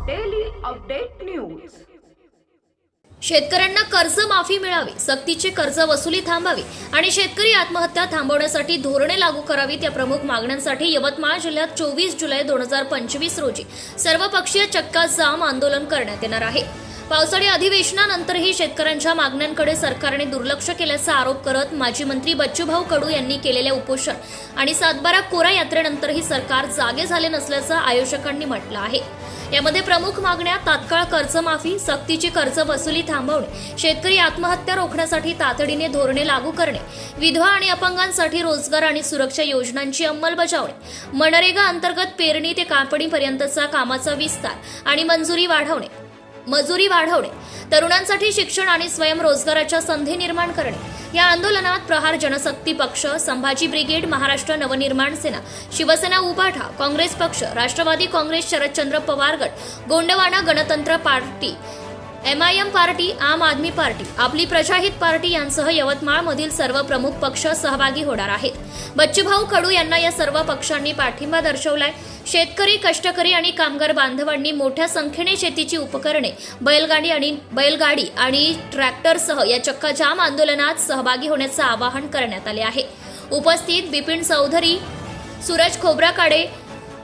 Update news शेतकऱ्यांना कर्ज माफी मिळावी सक्तीची कर्ज वसुली थांबावी आणि शेतकरी आत्महत्या थांबवण्यासाठी धोरणे लागू करावीत या प्रमुख मागण्यांसाठी यवतमाळ जिल्ह्यात चोवीस जुलै दोन हजार पंचवीस रोजी सर्वपक्षीय चक्का जाम आंदोलन करण्यात येणार आहे. पावसाळी अधिवेशनानंतरही शेतकऱ्यांच्या मागण्यांकडे सरकारने दुर्लक्ष केल्याचा आरोप करत माजी मंत्री बच्चूभाऊ कडू यांनी केलेल्या उपोषण आणि सातबारा कोरा यात्रेनंतरही सरकार जागे झाले नसल्याचं आयोजकांनी म्हटलं आहे. यामध्ये प्रमुख मागण्या तात्काळ कर्जमाफी सक्तीची कर्ज वसुली थांबवणे शेतकरी आत्महत्या रोखण्यासाठी तातडीने धोरणे लागू करणे विधवा आणि अपंगांसाठी रोजगार आणि सुरक्षा योजनांची अंमलबजावणी मनरेगा अंतर्गत पेरणी ते कापणीपर्यंतचा कामाचा विस्तार आणि मंजुरी वाढवणे मजुरी वाढवणे तरुणांसाठी शिक्षण आणि स्वयंरोजगाराच्या संधी निर्माण करणे. या आंदोलनात प्रहार जनशक्ती पक्ष संभाजी ब्रिगेड महाराष्ट्र नवनिर्माण सेना शिवसेना उपाठा काँग्रेस पक्ष राष्ट्रवादी काँग्रेस शरदचंद्र पवार गट Gondwana Gantantra party M I M party Aam Aadmi party आपली प्रजाहित पार्टी यांसह यवतमाळमधील सर्व प्रमुख पक्ष सहभागी होणार आहेत. बच्चूभाऊ कडू यांना या सर्व पक्षांनी पाठिंबा दर्शवलाय. शेतकरी कष्टकरी आणि कामगार बांधवांनी मोठ्या संख्येने शेतीची उपकरणे बैलगाडी आणि बैलगाडी आणि ट्रॅक्टरसह या चक्काजाम आंदोलनात सहभागी होण्याचं आवाहन करण्यात आले आहे. उपस्थित बिपिन चौधरी सूरज खोब्राकाडे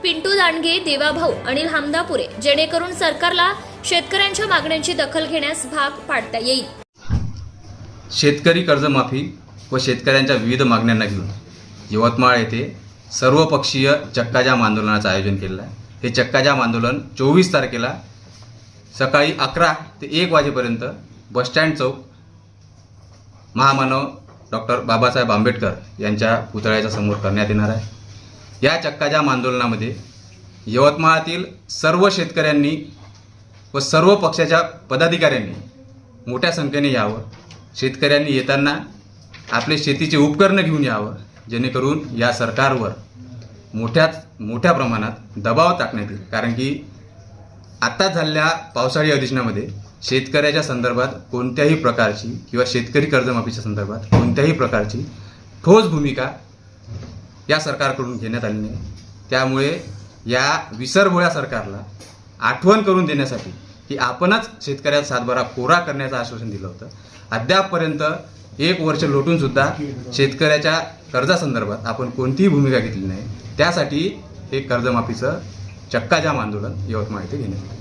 पिंटू दांडगे देवाभाऊ अनिल हमदापुरे जेणेकरून सरकारला शेतकऱ्यांच्या मागण्यांची दखल घेण्यास भाग पाडता येईल. शेतकरी कर्जमाफी व शेतकऱ्यांच्या विविध मागण्यांना घेऊन यवतमाळ येथे सर्वपक्षीय चक्काजाम आंदोलनाचं आयोजन केलेलं आहे. हे चक्काजाम आंदोलन चोवीस तारखेला सकाळी अकरा ते एक वाजेपर्यंत बसस्टँड चौक महामानव डॉक्टर बाबासाहेब आंबेडकर यांच्या पुतळ्याच्या समोर करण्यात येणार आहे. या चक्काजाम आंदोलनामध्ये यवतमाळातील सर्व शेतकऱ्यांनी व सर्व पक्षाच्या पदाधिकाऱ्यांनी मोठ्या संख्येने यावं. शेतकऱ्यांनी येताना आपले शेतीचे उपकरणं घेऊन यावं. जेणेकरून या सरकारवर मोठ्यात मोठ्या प्रमाणात दबाव टाकण्यात येईल. कारण की आत्ता झालेल्या पावसाळी अधिवेशनामध्ये शेतकऱ्याच्या संदर्भात कोणत्याही प्रकारची किंवा शेतकरी कर्जमाफीच्या संदर्भात कोणत्याही प्रकारची ठोस भूमिका या सरकारकडून घेण्यात आली नाही. त्यामुळे या विसरभोळ्या सरकारला आठवण करून देण्यासाठी की आपणच शेतकऱ्याचा सातबारा कोरा करण्याचं आश्वासन दिलं होतं अद्यापपर्यंत एक वर्ष लोटून सुद्धा शेतकऱ्याच्या कर्जासंदर्भात आपण कोणतीही भूमिका घेतली नाही त्यासाठी हे कर्जमाफीचं चक्काजाम आंदोलन यवतमाळ येथे घेण्यात आलं.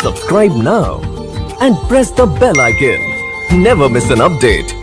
Subscribe now and press the bell icon. Never miss an update.